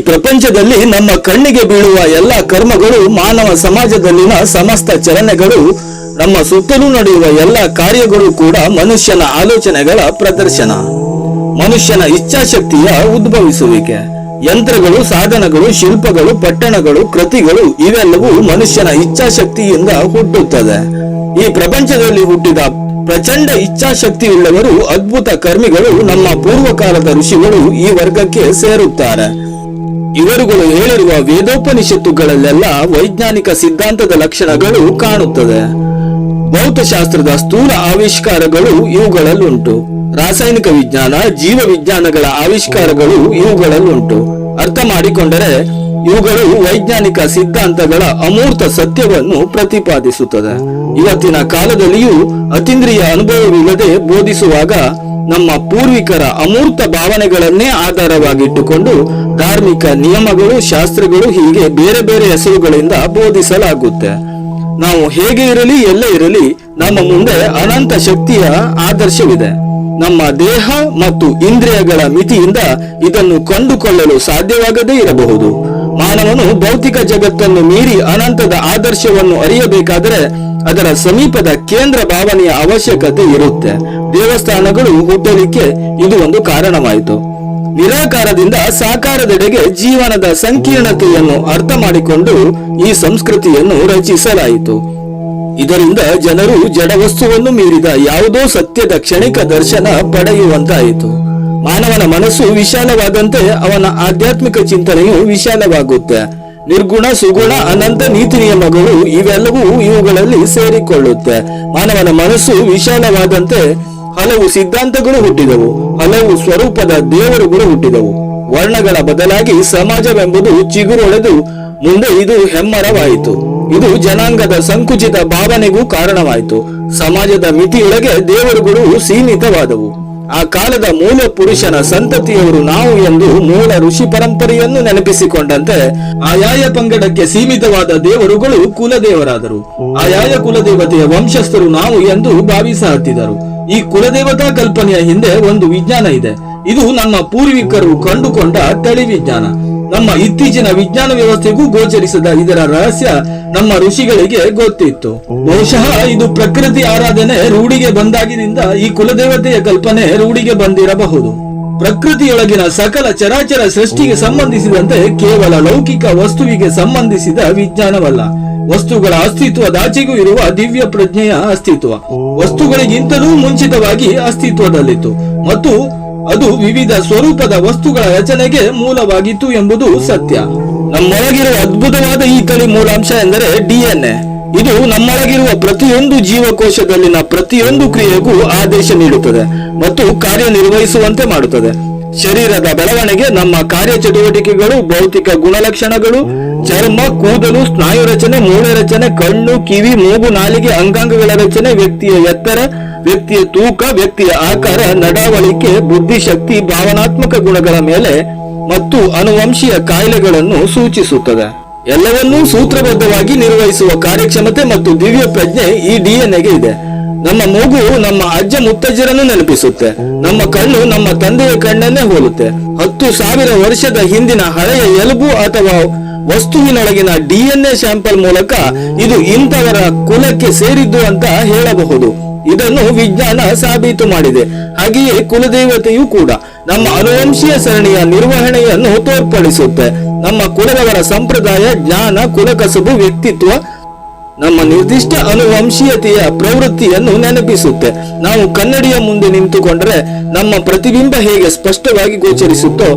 ಪ್ರಪಂಚದಲ್ಲಿ ನಮ್ಮ ಕಣ್ಣಿಗೆ ಬೀಳುವ ಎಲ್ಲ ಕರ್ಮಗಳು ಮಾನವ ಸಮಾಜದಲ್ಲಿನ ಸಮಸ್ತ ಚಲನೆಗಳು, ನಮ್ಮ ಸುತ್ತಲೂ ನಡೆಯುವ ಎಲ್ಲ ಕಾರ್ಯಗಳು ಕೂಡ ಮನುಷ್ಯನ ಆಲೋಚನೆಗಳ ಪ್ರದರ್ಶನ. ಮನುಷ್ಯನ ಇಚ್ಛಾಶಕ್ತಿಯ ಉದ್ಭವಿಸುವಿಕೆ. ಯಂತ್ರಗಳು, ಸಾಧನಗಳು, ಶಿಲ್ಪಗಳು, ಪಟ್ಟಣಗಳು, ಕೃತಿಗಳು ಇವೆಲ್ಲವೂ ಮನುಷ್ಯನ ಇಚ್ಛಾಶಕ್ತಿಯಿಂದ ಹುಟ್ಟುತ್ತದೆ. ಈ ಪ್ರಪಂಚದಲ್ಲಿ ಹುಟ್ಟಿದ ಪ್ರಚಂಡ ಇಚ್ಛಾಶಕ್ತಿಯುಳ್ಳವರು ಅದ್ಭುತ ಕರ್ಮಿಗಳು ನಮ್ಮ ಪೂರ್ವಕಾಲದ ಋಷಿಗಳು ಈ ವರ್ಗಕ್ಕೆ ಸೇರುತ್ತಾರೆ. ಇವರುಗಳು ಹೇಳಿರುವ ವೇದೋಪನಿಷತ್ತುಗಳಲ್ಲೆಲ್ಲ ವೈಜ್ಞಾನಿಕ ಸಿದ್ಧಾಂತದ ಲಕ್ಷಣಗಳು ಕಾಣುತ್ತದೆ. ಭೌತಶಾಸ್ತ್ರದ ಸ್ಥೂಲ ಆವಿಷ್ಕಾರಗಳು ಇವುಗಳಲ್ಲುಂಟು. ರಾಸಾಯನಿಕ ವಿಜ್ಞಾನ ಜೀವ ವಿಜ್ಞಾನಗಳ ಆವಿಷ್ಕಾರಗಳು ಇವುಗಳಲ್ಲುಂಟು. ಅರ್ಥ ಮಾಡಿಕೊಂಡರೆ ಇವುಗಳು ವೈಜ್ಞಾನಿಕ ಸಿದ್ಧಾಂತಗಳ ಅಮೂರ್ತ ಸತ್ಯವನ್ನು ಪ್ರತಿಪಾದಿಸುತ್ತದೆ. ಇವತ್ತಿನ ಕಾಲದಲ್ಲಿಯೂ ಅತೀಂದ್ರಿಯ ಅನುಭವವಿಲ್ಲದೆ ಬೋಧಿಸುವಾಗ ನಮ್ಮ ಪೂರ್ವಿಕರ ಅಮೂರ್ತ ಭಾವನೆಗಳನ್ನೇ ಆಧಾರವಾಗಿಟ್ಟುಕೊಂಡು ಧಾರ್ಮಿಕ ನಿಯಮಗಳು, ಶಾಸ್ತ್ರಗಳು ಹೀಗೆ ಬೇರೆ ಬೇರೆ ಹೆಸರುಗಳಿಂದ ಬೋಧಿಸಲಾಗುತ್ತೆ. ನಾವು ಹೇಗೆ ಇರಲಿ, ಎಲ್ಲೇ ಇರಲಿ, ನಮ್ಮ ಮುಂದೆ ಅನಂತ ಶಕ್ತಿಯ ಆದರ್ಶವಿದೆ. ನಮ್ಮ ದೇಹ ಮತ್ತು ಇಂದ್ರಿಯಗಳ ಮಿತಿಯಿಂದ ಇದನ್ನು ಕಂಡುಕೊಳ್ಳಲು ಸಾಧ್ಯವಾಗದೇ ಇರಬಹುದು. ಮಾನವನು ಭೌತಿಕ ಜಗತ್ತನ್ನು ಮೀರಿ ಅನಂತದ ಆದರ್ಶವನ್ನು ಅರಿಯಬೇಕಾದರೆ ಅದರ ಸಮೀಪದ ಕೇಂದ್ರ ಭಾವನೆಯ ಅವಶ್ಯಕತೆ ಇರುತ್ತೆ. ದೇವಸ್ಥಾನಗಳು ಹುಟ್ಟಲಿಕ್ಕೆ ಇದು ಒಂದು ಕಾರಣವಾಯಿತು. ನಿರಾಕಾರದಿಂದ ಸಾಕಾರದೆಡೆಗೆ ಜೀವನದ ಸಂಕೀರ್ಣತೆಯನ್ನು ಅರ್ಥ ಮಾಡಿಕೊಂಡು ಈ ಸಂಸ್ಕೃತಿಯನ್ನು ರಚಿಸಲಾಯಿತು. ಇದರಿಂದ ಜನರು ಜಡವಸ್ತುವನ್ನು ಮೀರಿದ ಯಾವುದೋ ಸತ್ಯದ ಕ್ಷಣಿಕ ದರ್ಶನ ಪಡೆಯುವಂತಾಯಿತು. ಮಾನವನ ಮನಸ್ಸು ವಿಶಾಲವಾದಂತೆ ಅವನ ಆಧ್ಯಾತ್ಮಿಕ ಚಿಂತನೆಯು ವಿಶಾಲವಾಗುತ್ತೆ. ನಿರ್ಗುಣ, ಸುಗುಣ, ಅನಂತ ನೀತಿ ನಿಯಮಗಳು ಇವೆಲ್ಲವೂ ಇವುಗಳಲ್ಲಿ ಸೇರಿಕೊಳ್ಳುತ್ತೆ. ಮಾನವನ ಮನಸ್ಸು ವಿಶಾಲವಾದಂತೆ ಹಲವು ಸಿದ್ಧಾಂತಗಳು ಹುಟ್ಟಿದವು. ಹಲವು ಸ್ವರೂಪದ ದೇವರುಗಳು ಹುಟ್ಟಿದವು. ವರ್ಣಗಳ ಬದಲಾಗಿ ಸಮಾಜವೆಂಬುದು ಚಿಗುರೊಳೆದು ಮುಂದೆ ಇದು ಹೆಮ್ಮರವಾಯಿತು. ಇದು ಜನಾಂಗದ ಸಂಕುಚಿತ ಭಾವನೆಗೂ ಕಾರಣವಾಯಿತು. ಸಮಾಜದ ಮಿತಿಯೊಳಗೆ ದೇವರುಗಳು ಸೀಮಿತವಾದವು. ಆ ಕಾಲದ ಮೂಲ ಪುರುಷನ ಸಂತತಿಯವರು ನಾವು ಎಂದು ಮೂಲ ಋಷಿ ಪರಂಪರೆಯನ್ನು ನೆನಪಿಸಿಕೊಂಡಂತೆ ಆಯಾಯ ಪಂಗಡಕ್ಕೆ ಸೀಮಿತವಾದ ದೇವರುಗಳು ಕುಲದೇವರಾದರು. ಆಯಾಯ ಕುಲದೇವತೆಯ ವಂಶಸ್ಥರು ನಾವು ಎಂದು ಭಾವಿಸ ಹತ್ತಿದರು ಈ ಕುಲದೇವತಾ ಕಲ್ಪನೆಯ ಹಿಂದೆ ಒಂದು ವಿಜ್ಞಾನ ಇದೆ. ಇದು ನಮ್ಮ ಪೂರ್ವಿಕರು ಕಂಡುಕೊಂಡ ತಳಿ ವಿಜ್ಞಾನ ನಮ್ಮ ಇತ್ತೀಚಿನ ವಿಜ್ಞಾನ ವ್ಯವಸ್ಥೆಗೂ ಗೋಚರಿಸದ ಇದರ ರಹಸ್ಯ ನಮ್ಮ ಋಷಿಗಳಿಗೆ ಗೊತ್ತಿತ್ತು. ಬಹುಶಃ ಇದು ಪ್ರಕೃತಿ ಆರಾಧನೆ ರೂಢಿಗೆ ಬಂದಾಗಿನಿಂದ ಈ ಕುಲದೇವತೆಯ ಕಲ್ಪನೆ ರೂಢಿಗೆ ಬಂದಿರಬಹುದು. ಪ್ರಕೃತಿಯೊಳಗಿನ ಸಕಲ ಚರಾಚರ ಸೃಷ್ಟಿಗೆ ಸಂಬಂಧಿಸಿದಂತೆ ಕೇವಲ ಲೌಕಿಕ ವಸ್ತುವಿಗೆ ಸಂಬಂಧಿಸಿದ ವಿಜ್ಞಾನವಲ್ಲ. ವಸ್ತುಗಳ ಅಸ್ತಿತ್ವದಾಚೆಗೂ ಇರುವ ದಿವ್ಯ ಪ್ರಜ್ಞೆಯ ಅಸ್ತಿತ್ವ. ವಸ್ತುಗಳಿಗಿಂತಲೂ ಮುಂಚಿತವಾಗಿ ಅಸ್ತಿತ್ವದಲ್ಲಿತ್ತು. ಮತ್ತು ಅದು ವಿವಿಧ ಸ್ವರೂಪದ ವಸ್ತುಗಳ ರಚನೆಗೆ ಮೂಲವಾಗಿತ್ತು ಎಂಬುದು ಸತ್ಯ. ನಮ್ಮೊಳಗಿರುವ ಅದ್ಭುತವಾದ ಈ ತಳಿ ಮೂಲಾಂಶ ಎಂದರೆ ಡಿಎನ್ಎ. ಇದು ನಮ್ಮೊಳಗಿರುವ ಪ್ರತಿಯೊಂದು ಜೀವಕೋಶದಲ್ಲಿನ ಪ್ರತಿಯೊಂದು ಕ್ರಿಯೆಗೂ ಆದೇಶ ನೀಡುತ್ತದೆ ಮತ್ತು ಕಾರ್ಯನಿರ್ವಹಿಸುವಂತೆ ಮಾಡುತ್ತದೆ. ಶರೀರದ ಬೆಳವಣಿಗೆ, ನಮ್ಮ ಕಾರ್ಯಚಟುವಟಿಕೆಗಳು, ಭೌತಿಕ ಗುಣಲಕ್ಷಣಗಳು, ಚರ್ಮ, ಕೂದಲು, ಸ್ನಾಯು ರಚನೆ, ಮೂಳೆ ರಚನೆ, ಕಣ್ಣು, ಕಿವಿ, ಮೂಗು, ನಾಲಿಗೆ, ಅಂಗಾಂಗಗಳ ರಚನೆ, ವ್ಯಕ್ತಿಯ ಎತ್ತರ ವ್ಯಕ್ತಿಯ ತೂಕ, ವ್ಯಕ್ತಿಯ ಆಕಾರ, ನಡವಳಿಕೆ, ಬುದ್ಧಿಶಕ್ತಿ, ಭಾವನಾತ್ಮಕ ಗುಣಗಳ ಮೇಲೆ ಮತ್ತು ಅನುವಂಶೀಯ ಕಾಯಿಲೆಗಳನ್ನು ಸೂಚಿಸುತ್ತದೆ. ಎಲ್ಲವನ್ನೂ ಸೂತ್ರಬದ್ಧವಾಗಿ ನಿರ್ವಹಿಸುವ ಕಾರ್ಯಕ್ಷಮತೆ ಮತ್ತು ದಿವ್ಯ ಪ್ರಜ್ಞೆ ಈ ಡಿಎನ್ಎಗೆ ಇದೆ. ನಮ್ಮ ಮಗು ನಮ್ಮ ಅಜ್ಜ ಮುತ್ತಜ್ಜರನ್ನು ನೆನಪಿಸುತ್ತೆ. ನಮ್ಮ ಕಣ್ಣು ನಮ್ಮ ತಂದೆಯ ಕಣ್ಣನ್ನೇ ಹೋಲುತ್ತೆ. ಹತ್ತು ಸಾವಿರ ವರ್ಷದ ಹಿಂದಿನ ಹಳೆಯ ಎಲುಬು ಅಥವಾ ವಸ್ತುವಿನೊಳಗಿನ ಡಿಎನ್ಎ ಸ್ಯಾಂಪಲ್ ಮೂಲಕ ಇದು ಇಂಥವರ ಕುಲಕ್ಕೆ ಸೇರಿದ್ದು ಅಂತ ಹೇಳಬಹುದು. ಇದನ್ನು ವಿಜ್ಞಾನ ಸಾಬೀತು ಮಾಡಿದೆ. ಹಾಗೆಯೇ ಕುಲದೇವತೆಯೂ ಕೂಡ ನಮ್ಮ ಅನುವಂಶೀಯ ಸರಣಿಯ ನಿರ್ವಹಣೆಯನ್ನು ತೋರ್ಪಡಿಸುತ್ತೆ. ನಮ್ಮ ಕುಲದವರ ಸಂಪ್ರದಾಯ, ಜ್ಞಾನ, ಕುಲಕಸಬು, ವ್ಯಕ್ತಿತ್ವ, ನಮ್ಮ ನಿರ್ದಿಷ್ಟ ಅನುವಂಶೀಯತೆಯ ಪ್ರವೃತ್ತಿಯನ್ನು ನೆನಪಿಸುತ್ತೆ. ನಾವು ಕನ್ನಡಿಯ ಮುಂದೆ ನಿಂತುಕೊಂಡರೆ ನಮ್ಮ ಪ್ರತಿಬಿಂಬ ಹೇಗೆ ಸ್ಪಷ್ಟವಾಗಿ ಗೋಚರಿಸುತ್ತೋ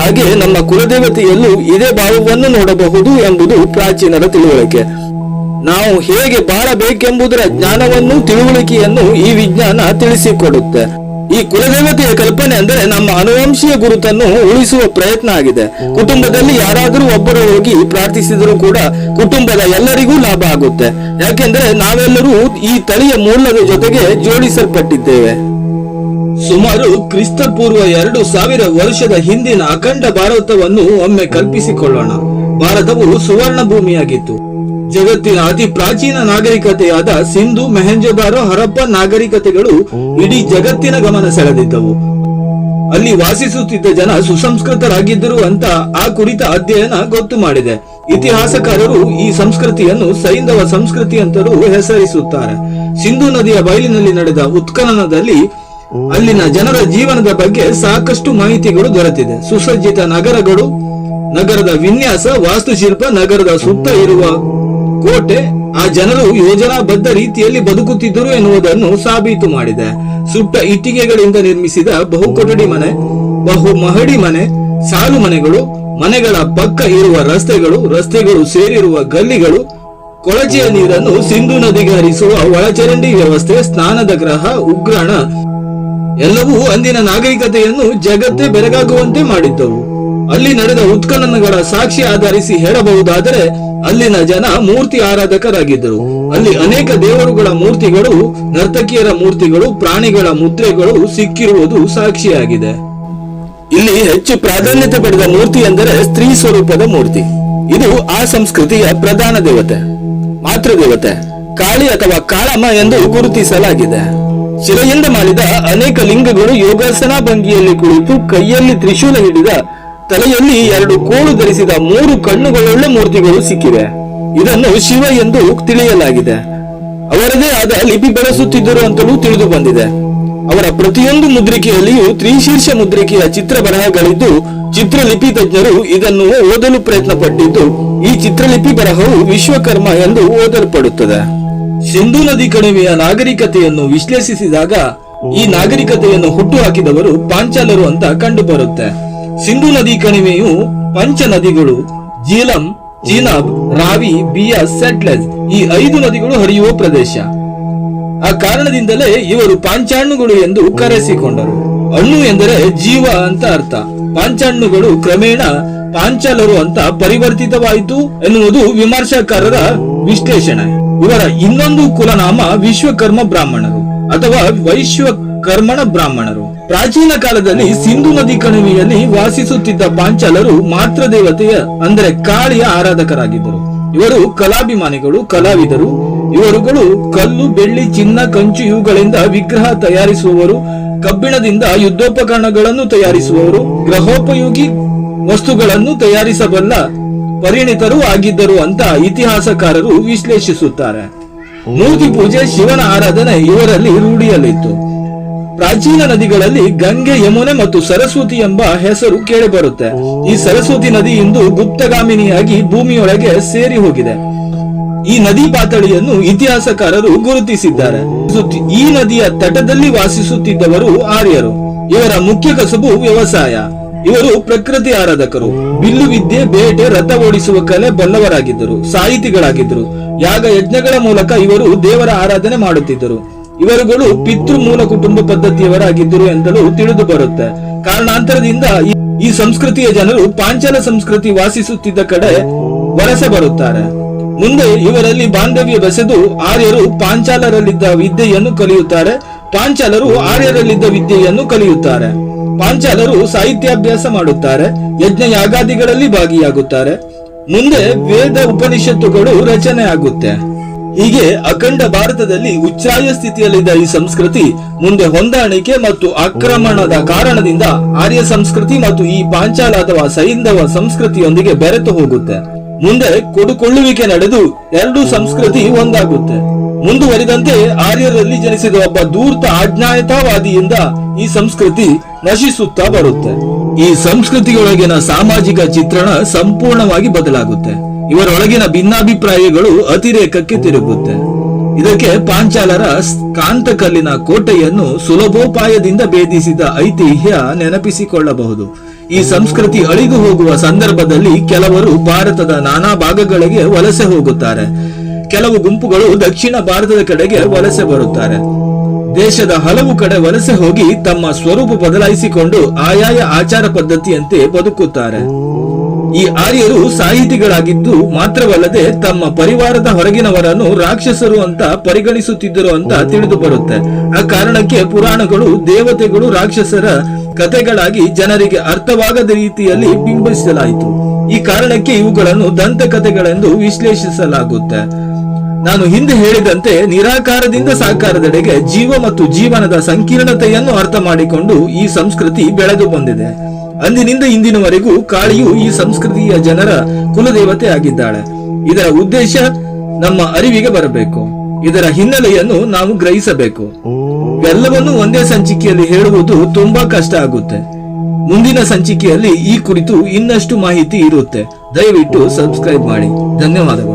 ಹಾಗೆ ನಮ್ಮ ಕುಲದೇವತೆಯಲ್ಲೂ ಇದೇ ಭಾವವನ್ನು ನೋಡಬಹುದು ಎಂಬುದು ಪ್ರಾಚೀನರ ತಿಳುವಳಿಕೆ. ನಾವು ಹೇಗೆ ಬಾಳಬೇಕೆಂಬುದರ ಜ್ಞಾನವನ್ನು, ತಿಳುವಳಿಕೆಯನ್ನು ಈ ವಿಜ್ಞಾನ ತಿಳಿಸಿಕೊಡುತ್ತೆ. ಈ ಕುಲದೇವತೆಯ ಕಲ್ಪನೆ ಅಂದರೆ ನಮ್ಮ ಅನುವಂಶೀಯ ಗುರುತನ್ನು ಉಳಿಸುವ ಪ್ರಯತ್ನ ಆಗಿದೆ. ಕುಟುಂಬದಲ್ಲಿ ಯಾರಾದರೂ ಒಬ್ಬರು ಹೋಗಿ ಪ್ರಾರ್ಥಿಸಿದರೂ ಕೂಡ ಕುಟುಂಬದ ಎಲ್ಲರಿಗೂ ಲಾಭ ಆಗುತ್ತೆ. ಯಾಕೆಂದ್ರೆ ನಾವೆಲ್ಲರೂ ಈ ತಳಿಯ ಮೂಲದ ಜೊತೆಗೆ ಜೋಡಿಸಲ್ಪಟ್ಟಿದ್ದೇವೆ. ಸುಮಾರು ಕ್ರಿಸ್ತ ಪೂರ್ವ ಎರಡು ಸಾವಿರ ವರ್ಷದ ಹಿಂದಿನ ಅಖಂಡ ಭಾರತವನ್ನು ಒಮ್ಮೆ ಕಲ್ಪಿಸಿಕೊಳ್ಳೋಣ. ಭಾರತವು ಸುವರ್ಣ ಭೂಮಿಯಾಗಿತ್ತು ಜಗತ್ತಿನ ಅತಿ ಪ್ರಾಚೀನ ನಾಗರಿಕತೆಯಾದ ಸಿಂಧು ಮೆಹಂಜೋದಾರೋ ಹರಪ್ಪ ನಾಗರಿಕತೆಗಳು ಇಡೀ ಜಗತ್ತಿನ ಗಮನ ಸೆಳೆದಿದ್ದವು. ಅಲ್ಲಿ ವಾಸಿಸುತ್ತಿದ್ದ ಜನ ಸುಸಂಸ್ಕೃತರಾಗಿದ್ದರು ಅಂತ ಆ ಕುರಿತ ಅಧ್ಯಯನ ಗೊತ್ತು ಮಾಡಿದೆ. ಇತಿಹಾಸಕಾರರು ಈ ಸಂಸ್ಕೃತಿಯನ್ನು ಸೈಂಧವ ಸಂಸ್ಕೃತಿ ಅಂತಲೂ ಹೆಸರಿಸುತ್ತಾರೆ. ಸಿಂಧು ನದಿಯ ಬಯಲಿನಲ್ಲಿ ನಡೆದ ಉತ್ಖನನದಲ್ಲಿ ಅಲ್ಲಿನ ಜನರ ಜೀವನದ ಬಗ್ಗೆ ಸಾಕಷ್ಟು ಮಾಹಿತಿಗಳು ದೊರೆತಿದೆ. ಸುಸಜ್ಜಿತ ನಗರಗಳು ನಗರದ ವಿನ್ಯಾಸ ವಾಸ್ತುಶಿಲ್ಪ ನಗರದ ಸುತ್ತ ಇರುವ ಕೋಟೆ ಆ ಜನರು ಯೋಜನಾಬದ್ಧ ರೀತಿಯಲ್ಲಿ ಬದುಕುತ್ತಿದ್ದರು ಎನ್ನುವುದನ್ನು ಸಾಬೀತು ಮಾಡಿದೆ. ಸುಟ್ಟ ಇಟ್ಟಿಗೆಗಳಿಂದ ನಿರ್ಮಿಸಿದ ಬಹು ಕೊಠಡಿ ಮನೆ, ಬಹು ಮಹಡಿ ಮನೆ, ಸಾಲು ಮನೆಗಳು, ಮನೆಗಳ ಪಕ್ಕ ಇರುವ ರಸ್ತೆಗಳು ರಸ್ತೆಗಳು ಸೇರಿರುವ ಗಲ್ಲಿಗಳು, ಕೊಳಚೆಯ ನೀರನ್ನು ಸಿಂಧು ನದಿಗೆ ಹರಿಸುವ ಒಳಚರಂಡಿ ವ್ಯವಸ್ಥೆ, ಸ್ನಾನದ ಗ್ರಹ, ಉಗ್ರಾಣ, ಎಲ್ಲವೂ ಅಂದಿನ ನಾಗರಿಕತೆಯನ್ನು ಜಗತ್ತೇ ಬೆರಗಾಗುವಂತೆ ಮಾಡಿದ್ದವು. ಅಲ್ಲಿ ನಡೆದ ಉತ್ಖನನಗಳ ಸಾಕ್ಷಿ ಆಧರಿಸಿ ಹೇಳಬಹುದಾದರೆ ಅಲ್ಲಿನ ಜನ ಮೂರ್ತಿ ಆರಾಧಕರಾಗಿದ್ದರು. ಅಲ್ಲಿ ಅನೇಕ ದೇವರುಗಳ ಮೂರ್ತಿಗಳು, ನರ್ತಕಿಯರ ಮೂರ್ತಿಗಳು, ಪ್ರಾಣಿಗಳ ಮುದ್ರೆಗಳು ಸಿಕ್ಕಿರುವುದು ಸಾಕ್ಷಿಯಾಗಿದೆ. ಇಲ್ಲಿ ಹೆಚ್ಚು ಪ್ರಾಧಾನ್ಯತೆ ಪಡೆದ ಮೂರ್ತಿ ಎಂದರೆ ಸ್ತ್ರೀ ಸ್ವರೂಪದ ಮೂರ್ತಿ. ಇದು ಆ ಸಂಸ್ಕೃತಿಯ ಪ್ರಧಾನ ದೇವತೆ ಮಾತೃ ದೇವತೆ ಕಾಳಿ ಅಥವಾ ಕಾಳಮ್ಮ ಎಂದು ಗುರುತಿಸಲಾಗಿದೆ. ಶಿಲೆಯಿಂದ ಮಾಡಿದ ಅನೇಕ ಲಿಂಗಗಳು ಯೋಗಾಸನ ಭಂಗಿಯಲ್ಲಿ ಕುಳಿತು ಕೈಯಲ್ಲಿ ತ್ರಿಶೂಲ ಹಿಡಿದ ತಲೆಯಲ್ಲಿ ಎರಡು ಕೋಳು ಧರಿಸಿದ ಮೂರು ಕಣ್ಣುಗಳುಳ್ಳ ಮೂರ್ತಿಗಳು ಸಿಕ್ಕಿವೆ. ಇದನ್ನು ಶಿವ ಎಂದು ತಿಳಿಯಲಾಗಿದೆ. ಅವರದೇ ಆದ ಲಿಪಿ ಬಳಸುತ್ತಿದ್ದರು ಅಂತಲೂ ತಿಳಿದು ಬಂದಿದೆ. ಅವರ ಪ್ರತಿಯೊಂದು ಮುದ್ರಿಕೆಯಲ್ಲಿಯೂ ತ್ರಿಶೀರ್ಷ ಮುದ್ರಿಕೆಯ ಚಿತ್ರ ಬರಹಗಳಿದ್ದು ಚಿತ್ರಲಿಪಿ ತಜ್ಞರು ಇದನ್ನು ಓದಲು ಪ್ರಯತ್ನ ಪಟ್ಟಿದ್ದು ಈ ಚಿತ್ರಲಿಪಿ ಬರಹವು ವಿಶ್ವಕರ್ಮ ಎಂದು ಓದಲ್ಪಡುತ್ತದೆ. ಸಿಂಧು ನದಿ ಕಣಿವೆಯ ನಾಗರಿಕತೆಯನ್ನು ವಿಶ್ಲೇಷಿಸಿದಾಗ, ಈ ನಾಗರಿಕತೆಯನ್ನು ಹುಟ್ಟು ಹಾಕಿದವರು ಪಾಂಚಾಲರು ಅಂತ ಕಂಡು ಬರುತ್ತೆ ಸಿಂಧು ನದಿ ಕಣಿವೆಯು ಪಂಚ ನದಿಗಳು, ಜೀಲಂ, ಚೀನಾಬ್, ರಾವಿ ಬಿಯಾಸ್ ಸೆಟ್ಲೆಸ್ ಈ ಐದು ನದಿಗಳು ಹರಿಯುವ ಪ್ರದೇಶ. ಆ ಕಾರಣದಿಂದಲೇ ಇವರು ಪಾಂಚಾಣ್ಣುಗಳು ಎಂದು ಕರೆಸಿಕೊಂಡರು. ಹಣ್ಣು ಎಂದರೆ ಜೀವ ಅಂತ ಅರ್ಥ. ಪಾಂಚಾಣ್ಣುಗಳು ಕ್ರಮೇಣ ಪಾಂಚಾಲರು ಅಂತ ಪರಿವರ್ತಿತವಾಯಿತು ಎನ್ನುವುದು ವಿಮರ್ಶಾಕಾರರ ವಿಶ್ಲೇಷಣೆ. ಇವರ ಇನ್ನೊಂದು ಕುಲನಾಮ ವಿಶ್ವಕರ್ಮ ಬ್ರಾಹ್ಮಣರು ಅಥವಾ ವೈಶ್ವಕರ್ಮಣ ಬ್ರಾಹ್ಮಣರು. ಪ್ರಾಚೀನ ಕಾಲದಲ್ಲಿ ಸಿಂಧು ನದಿ ಕಣಿವೆಯಲ್ಲಿ ವಾಸಿಸುತ್ತಿದ್ದ ಪಾಂಚಾಲರು ಮಾತೃ ದೇವತೆಯ ಅಂದರೆ ಕಾಳಿಯ ಆರಾಧಕರಾಗಿದ್ದರು. ಇವರು ಕಲಾಭಿಮಾನಿಗಳು, ಕಲಾವಿದರು. ಇವರುಗಳು ಕಲ್ಲು, ಬೆಳ್ಳಿ, ಚಿನ್ನ, ಕಂಚು ಇವುಗಳಿಂದ ವಿಗ್ರಹ ತಯಾರಿಸುವವರು, ಕಬ್ಬಿಣದಿಂದ ಯುದ್ಧೋಪಕರಣಗಳನ್ನು ತಯಾರಿಸುವವರು, ಗ್ರಹೋಪಯೋಗಿ ವಸ್ತುಗಳನ್ನು ತಯಾರಿಸಬಲ್ಲ ಪರಿಣಿತರು ಆಗಿದ್ದರು ಅಂತ ಇತಿಹಾಸಕಾರರು ವಿಶ್ಲೇಷಿಸುತ್ತಾರೆ. ಮೂರ್ತಿ ಪೂಜೆ, ಶಿವನ ಆರಾಧನೆ ಇವರಲ್ಲಿ ರೂಢಿಯಲ್ಲಿತ್ತು. ಪ್ರಾಚೀನ ನದಿಗಳಲ್ಲಿ ಗಂಗೆ ಯಮುನೆ ಮತ್ತು ಸರಸ್ವತಿ ಎಂಬ ಹೆಸರು ಕೇಳಿಬರುತ್ತೆ. ಈ ಸರಸ್ವತಿ ನದಿ ಇಂದು ಗುಪ್ತಗಾಮಿನಿಯಾಗಿ ಭೂಮಿಯೊಳಗೆ ಸೇರಿ ಹೋಗಿದೆ. ಈ ನದಿ ಪಾತಳಿಯನ್ನು ಇತಿಹಾಸಕಾರರು ಗುರುತಿಸಿದ್ದಾರೆ. ಈ ನದಿಯ ತಟದಲ್ಲಿ ವಾಸಿಸುತ್ತಿದ್ದವರು ಆರ್ಯರು. ಇವರ ಮುಖ್ಯ ಕಸಬು ವ್ಯವಸಾಯ. ಇವರು ಪ್ರಕೃತಿ ಆರಾಧಕರು. ಬಿಲ್ಲು ವಿದ್ಯೆ ಬೇಟೆ ರಥ ಓಡಿಸುವ ಕಲೆ ಬಲ್ಲವರಾಗಿದ್ದರು ಸಾಹಿತಿಗಳಾಗಿದ್ದರು. ಯಾಗ ಯಜ್ಞಗಳ ಮೂಲಕ ಇವರು ದೇವರ ಆರಾಧನೆ ಮಾಡುತ್ತಿದ್ದರು. ಇವರುಗಳು ಪಿತೃ ಮೂಲ ಕುಟುಂಬ ಪದ್ಧತಿಯವರಾಗಿದ್ದರು ಎಂದಲೂ ತಿಳಿದು ಬರುತ್ತೆ. ಕಾರಣಾಂತರದಿಂದ ಈ- ಈ ಸಂಸ್ಕೃತಿಯ ಜನರು ಪಾಂಚಾಲ ಸಂಸ್ಕೃತಿ ವಾಸಿಸುತ್ತಿದ್ದ ಕಡೆ ವಲಸೆ ಬರುತ್ತಾರೆ. ಮುಂದೆ ಇವರಲ್ಲಿ ಬಾಂಧವ್ಯ ಬೆಸೆದು ಆರ್ಯರು ಪಾಂಚಾಲರಲ್ಲಿದ್ದ ವಿದ್ಯೆಯನ್ನು ಕಲಿಯುತ್ತಾರೆ. ಪಾಂಚಾಲರು ಆರ್ಯರಲ್ಲಿದ್ದ ವಿದ್ಯೆಯನ್ನು ಕಲಿಯುತ್ತಾರೆ. ಪಾಂಚಾಲರು ಸಾಹಿತ್ಯಾಭ್ಯಾಸ ಮಾಡುತ್ತಾರೆ. ಯಜ್ಞ ಯಾಗಾದಿಗಳಲ್ಲಿ ಭಾಗಿಯಾಗುತ್ತಾರೆ. ಮುಂದೆ ವೇದ ಉಪನಿಷತ್ತುಗಳು ರಚನೆ ಆಗುತ್ತೆ. ಹೀಗೆ ಅಖಂಡ ಭಾರತದಲ್ಲಿ ಉಚ್ಚಾಯ ಸ್ಥಿತಿಯಲ್ಲಿದ್ದ ಈ ಸಂಸ್ಕೃತಿ ಮುಂದೆ ಹೊಂದಾಣಿಕೆ ಮತ್ತು ಆಕ್ರಮಣದ ಕಾರಣದಿಂದ ಆರ್ಯ ಸಂಸ್ಕೃತಿ ಮತ್ತು ಈ ಪಾಂಚಾಲ ಅಥವಾ ಸೈಂಧವ ಸಂಸ್ಕೃತಿಯೊಂದಿಗೆ ಬೆರೆತು ಹೋಗುತ್ತೆ. ಮುಂದೆ ಕೊಡುಕೊಳ್ಳುವಿಕೆ ನಡೆದು ಎರಡು ಸಂಸ್ಕೃತಿ ಒಂದಾಗುತ್ತೆ. ಮುಂದುವರಿದಂತೆ ಆರ್ಯರಲ್ಲಿ ಜನಿಸಿದ ಒಬ್ಬ ದೂರ್ತ ಆಜ್ಞಾಯತಾವಾದಿಯಿಂದ ಈ ಸಂಸ್ಕೃತಿ ನಶಿಸುತ್ತಾ ಬರುತ್ತೆ. ಈ ಸಂಸ್ಕೃತಿಯೊಳಗಿನ ಸಾಮಾಜಿಕ ಚಿತ್ರಣ ಸಂಪೂರ್ಣವಾಗಿ ಬದಲಾಗುತ್ತೆ. ಇವರೊಳಗಿನ ಭಿನ್ನಾಭಿಪ್ರಾಯಗಳು ಅತಿರೇಕಕ್ಕೆ ತಿರುಗುತ್ತೆ. ಇದಕ್ಕೆ ಪಾಂಚಾಲರ ಕಾಂತಕಲ್ಲಿನ ಕೋಟೆಯನ್ನು ಸುಲಭೋಪಾಯದಿಂದ ಭೇದಿಸಿದ ಐತಿಹ್ಯ ನೆನಪಿಸಿಕೊಳ್ಳಬಹುದು. ಈ ಸಂಸ್ಕೃತಿ ಅಳಿದು ಹೋಗುವ ಸಂದರ್ಭದಲ್ಲಿ ಕೆಲವರು ಭಾರತದ ನಾನಾ ಭಾಗಗಳಿಗೆ ವಲಸೆ ಹೋಗುತ್ತಾರೆ. ಕೆಲವು ಗುಂಪುಗಳು ದಕ್ಷಿಣ ಭಾರತದ ಕಡೆಗೆ ವಲಸೆ ಬರುತ್ತಾರೆ. ದೇಶದ ಹಲವು ಕಡೆ ವಲಸೆ ಹೋಗಿ ತಮ್ಮ ಸ್ವರೂಪ ಬದಲಾಯಿಸಿಕೊಂಡು ಆಯಾಯ ಆಚಾರ ಪದ್ಧತಿಯಂತೆ ಬದುಕುತ್ತಾರೆ. ಈ ಆರ್ಯರು ಸಾಹಿತಿಗಳಾಗಿದ್ದು ಮಾತ್ರವಲ್ಲದೆ ತಮ್ಮ ಪರಿವಾರದ ಹೊರಗಿನವರನ್ನು ರಾಕ್ಷಸರು ಅಂತ ಪರಿಗಣಿಸುತ್ತಿದ್ದರು ಅಂತ ತಿಳಿದು ಬರುತ್ತೆ. ಆ ಕಾರಣಕ್ಕೆ ಪುರಾಣಗಳು, ದೇವತೆಗಳು ರಾಕ್ಷಸರ ಕಥೆಗಳಾಗಿ ಜನರಿಗೆ ಅರ್ಥವಾಗದ ರೀತಿಯಲ್ಲಿ ಬಿಂಬಿಸಲಾಯಿತು. ಈ ಕಾರಣಕ್ಕೆ ಇವುಗಳನ್ನು ದಂತಕಥೆಗಳೆಂದು ವಿಶ್ಲೇಷಿಸಲಾಗುತ್ತೆ. ನಾನು ಹಿಂದೆ ಹೇಳಿದಂತೆ ನಿರಾಕಾರದಿಂದ ಸಾಕಾರದೆಡೆಗೆ ಜೀವ ಮತ್ತು ಜೀವನದ ಸಂಕೀರ್ಣತೆಯನ್ನು ಅರ್ಥ ಮಾಡಿಕೊಂಡು ಈ ಸಂಸ್ಕೃತಿ ಬೆಳೆದು ಬಂದಿದೆ. ಅಂದಿನಿಂದ ಇಂದಿನವರೆಗೂ ಕಾಳಿಯು ಈ ಸಂಸ್ಕೃತಿಯ ಜನರ ಕುಲದೇವತೆ ಆಗಿದ್ದಾಳೆ. ಇದರ ಉದ್ದೇಶ ನಮ್ಮ ಅರಿವಿಗೆ ಬರಬೇಕು. ಇದರ ಹಿನ್ನೆಲೆಯನ್ನು ನಾವು ಗ್ರಹಿಸಬೇಕು. ಎಲ್ಲವನ್ನೂ ಒಂದೇ ಸಂಚಿಕೆಯಲ್ಲಿ ಹೇಳುವುದು ತುಂಬಾ ಕಷ್ಟ ಆಗುತ್ತೆ. ಮುಂದಿನ ಸಂಚಿಕೆಯಲ್ಲಿ ಈ ಕುರಿತು ಇನ್ನಷ್ಟು ಮಾಹಿತಿ ಇರುತ್ತೆ. ದಯವಿಟ್ಟು ಸಬ್ಸ್ಕ್ರೈಬ್ ಮಾಡಿ. ಧನ್ಯವಾದಗಳು.